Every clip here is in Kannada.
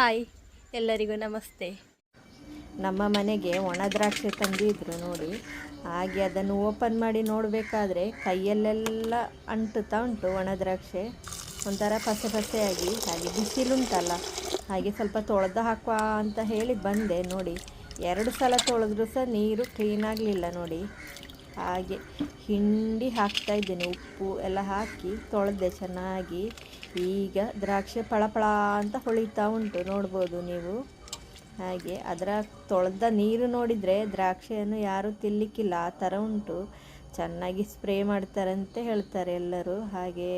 ಹಾಯ್, ಎಲ್ಲರಿಗೂ ನಮಸ್ತೆ. ನಮ್ಮ ಮನೆಗೆ ಒಣ ದ್ರಾಕ್ಷಿ ತಂದಿದ್ರು ನೋಡಿ. ಹಾಗೆ ಅದನ್ನು ಓಪನ್ ಮಾಡಿ ನೋಡಬೇಕಾದ್ರೆ ಕೈಯಲ್ಲೆಲ್ಲ ಅಂಟುತ್ತಾ ಉಂಟು ಒಣ ದ್ರಾಕ್ಷಿ. ಒಂಥರ ಪಸೆ ಪಸೆಯಾಗಿ, ಹಾಗೆ ಬಿಸಿಲುಂಟಲ್ಲ. ಹಾಗೆ ಸ್ವಲ್ಪ ತೊಳೆದು ಹಾಕುವ ಅಂತ ಹೇಳಿ ಬಂದೆ ನೋಡಿ. ಎರಡು ಸಲ ತೊಳೆದ್ರೂ ಸಹ ನೀರು ಕ್ಲೀನ್ ಆಗಲಿಲ್ಲ ನೋಡಿ. ಹಾಗೆ ಹಿಂಡಿ ಹಾಕ್ತಾ ಇದ್ದೇನೆ. ಉಪ್ಪು ಎಲ್ಲ ಹಾಕಿ ತೊಳೆದೆ ಚೆನ್ನಾಗಿ. ಈಗ ದ್ರಾಕ್ಷಿ ಪಳಪಳ ಅಂತ ಹೊಳಿತಾ ಉಂಟು. ನೋಡ್ಬೋದು ನೀವು. ಹಾಗೆ ಅದರ ತೊಳೆದ ನೀರು ನೋಡಿದರೆ ದ್ರಾಕ್ಷಿಯನ್ನು ಯಾರೂ ತಿನ್ನಲಿಕ್ಕಿಲ್ಲ ಆ ಥರ ಉಂಟು. ಚೆನ್ನಾಗಿ ಸ್ಪ್ರೇ ಮಾಡ್ತಾರಂತೆ ಹೇಳ್ತಾರೆ ಎಲ್ಲರೂ. ಹಾಗೆ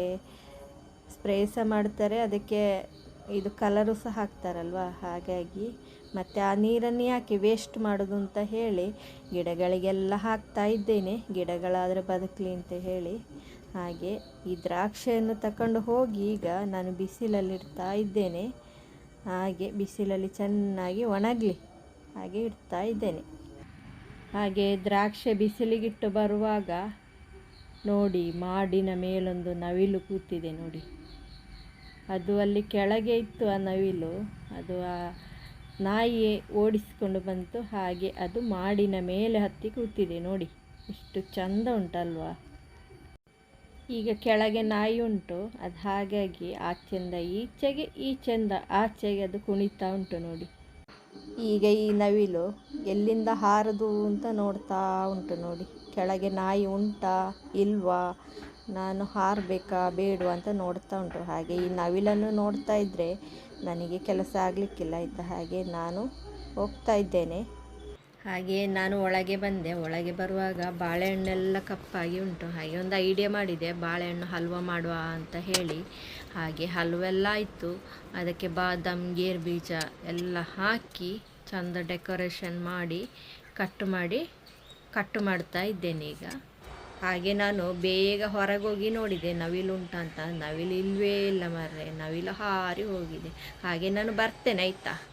ಸ್ಪ್ರೇ ಸಹ ಮಾಡ್ತಾರೆ. ಅದಕ್ಕೆ ಇದು ಕಲರು ಸಹ ಹಾಕ್ತಾರಲ್ವ? ಹಾಗಾಗಿ ಮತ್ತು ಆ ನೀರನ್ನು ಯಾಕೆ ವೇಸ್ಟ್ ಮಾಡೋದು ಅಂತ ಹೇಳಿ ಗಿಡಗಳಿಗೆಲ್ಲ ಹಾಕ್ತಾ ಇದ್ದೇನೆ. ಗಿಡಗಳಾದರೆ ಬದುಕಲಿ ಅಂತ ಹೇಳಿ. ಹಾಗೆ ಈ ದ್ರಾಕ್ಷಿಯನ್ನು ತಕೊಂಡು ಹೋಗಿ ಈಗ ನಾನು ಬಿಸಿಲಲ್ಲಿ ಇಡ್ತಾ ಇದ್ದೇನೆ. ಹಾಗೆ ಬಿಸಿಲಲ್ಲಿ ಚೆನ್ನಾಗಿ ಒಣಗಲಿ. ಹಾಗೆ ಇಡ್ತಾ ಇದ್ದೇನೆ. ಹಾಗೆ ದ್ರಾಕ್ಷಿ ಬಿಸಿಲಿಗಿಟ್ಟು ಬರುವಾಗ ನೋಡಿ ಮಾಡಿನ ಮೇಲೊಂದು ನವಿಲು ಕೂತಿದೆ ನೋಡಿ. ಅದು ಅಲ್ಲಿ ಕೆಳಗೆ ಇತ್ತು ಆ ನವಿಲು. ಅದು ಆ ನಾಯಿ ಓಡಿಸಿಕೊಂಡು ಬಂತು. ಹಾಗೆ ಅದು ಮಾಡಿನ ಮೇಲೆ ಹತ್ತಿ ಕೂತಿದೆ. ನೋಡಿ, ಎಷ್ಟು ಚಂದ ಉಂಟಲ್ವಾ? ಈಗ ಕೆಳಗೆ ನಾಯಿ ಉಂಟು. ಅದು ಹಾಗಾಗಿ ಆಚೆಯಿಂದ ಈಚೆಗೆ ಈಚೆಯಿಂದ ಆಚೆಗೆ ಅದು ಕುಣಿತಾ ಉಂಟು ನೋಡಿ. ಈಗ ಈ ನವಿಲು ಎಲ್ಲಿಂದ ಹಾರದು ಅಂತ ನೋಡ್ತಾ ಉಂಟು ನೋಡಿ. ಕೆಳಗೆ ನಾಯಿ ಉಂಟಾ, ಇಲ್ವಾ? ನಾನು ಹಾರಬೇಕಾ, ಬೇಡವಾ ಅಂತ ನೋಡ್ತಾ ಉಂಟು. ಹಾಗೆ ಈ ನವಿಲನ್ನು ನೋಡ್ತಾ ಇದ್ದರೆ ನನಗೆ ಕೆಲಸ ಆಗಲಿಕ್ಕಿಲ್ಲ ಆಯಿತಾ. ಹಾಗೆ ನಾನು ಹೋಗ್ತಾ ಇದ್ದೇನೆ. ಹಾಗೆ ನಾನು ಒಳಗೆ ಬಂದೆ. ಒಳಗೆ ಬರುವಾಗ ಬಾಳೆಹಣ್ಣೆಲ್ಲ ಕಪ್ಪಾಗಿ ಉಂಟು. ಹಾಗೆ ಒಂದು ಐಡಿಯಾ ಮಾಡಿದೆ. ಬಾಳೆಹಣ್ಣು ಹಲ್ವ ಮಾಡುವ ಅಂತ ಹೇಳಿ. ಹಾಗೆ ಹಲ್ವೆಲ್ಲ ಆಯಿತು. ಅದಕ್ಕೆ ಬಾದಾಮ್, ಗೇರು ಬೀಜ ಎಲ್ಲ ಹಾಕಿ ಚಂದ ಡೆಕೋರೇಷನ್ ಮಾಡಿ ಕಟ್ ಮಾಡಿ ಕಟ್ ಮಾಡ್ತಾ ಇದ್ದೇನೆ ಈಗ. ಹಾಗೆ ನಾನು ಬೇಗ ಹೊರಗೆ ಹೋಗಿ ನೋಡಿದೆ, ನವಿಲು ಉಂಟಾ ಅಂತ. ನವಿಲು ಇಲ್ವೇ ಇಲ್ಲ ಮಾರ್ರೆ, ನವಿಲು ಹಾರಿ ಹೋಗಿದೆ. ಹಾಗೆ ನಾನು ಬರ್ತೇನೆ, ಆಯಿತಾ?